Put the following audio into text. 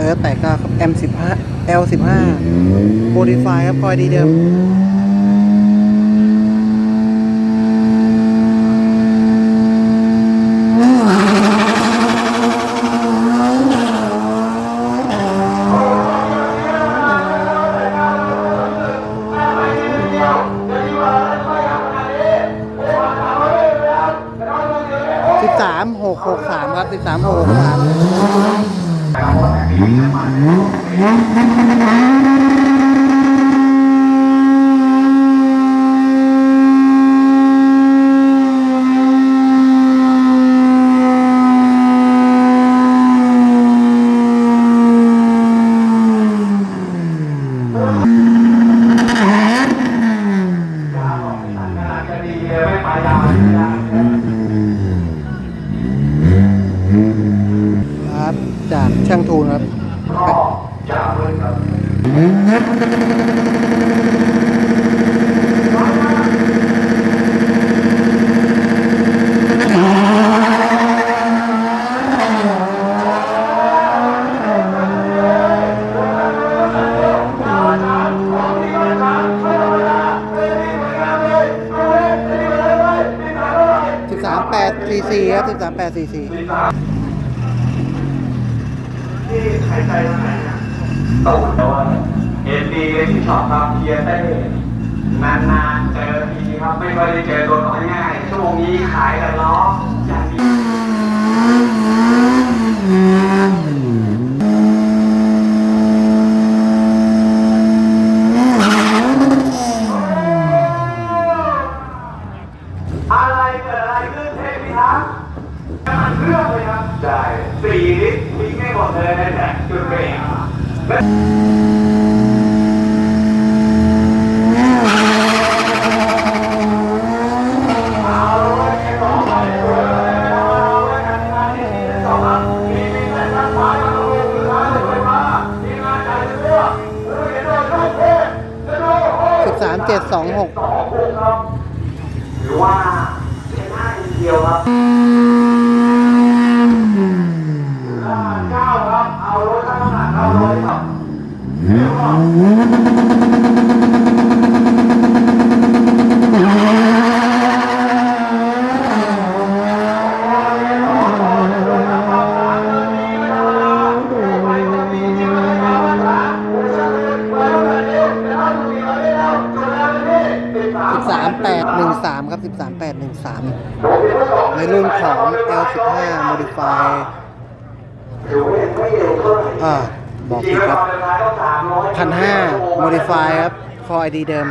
เออแต่ก็ครับ M15 L15 Modify ครับคอยดีเดิมสิบสามหกหกสามครับสิบสามหกหกสาม จากช่างทูนครับ สิบสามแปดสี่สี่ครับสิบสามแปดสี่สี่ที่หายใจทางไหน เนี่ยตูดแต่ว่าเอ็นดีที่ชอบครับเพียเต้นานๆเจอทีครับไม่ค่อยได้เจอตัวน้อยง่ายๆช่วงนี้ขายแต่ล้ออย่างนี้อะไรเกิดอะไรขึ้นเทพิทักษ์มันเรื่องเลยครับใช่สี่ลิตรทิ้งให้หมดเลยในแท็ สิบสามเจ็ดสองหกหรือว่าเป็นหน้าเดียวครับ สิบสามแปดหนึ่งสามครับสิบสามแปดหนึ่งสามในรุ่นของ L15 Modify อ่า บอกผิดครับพันห้า Modify ครับคอไอดีเดิม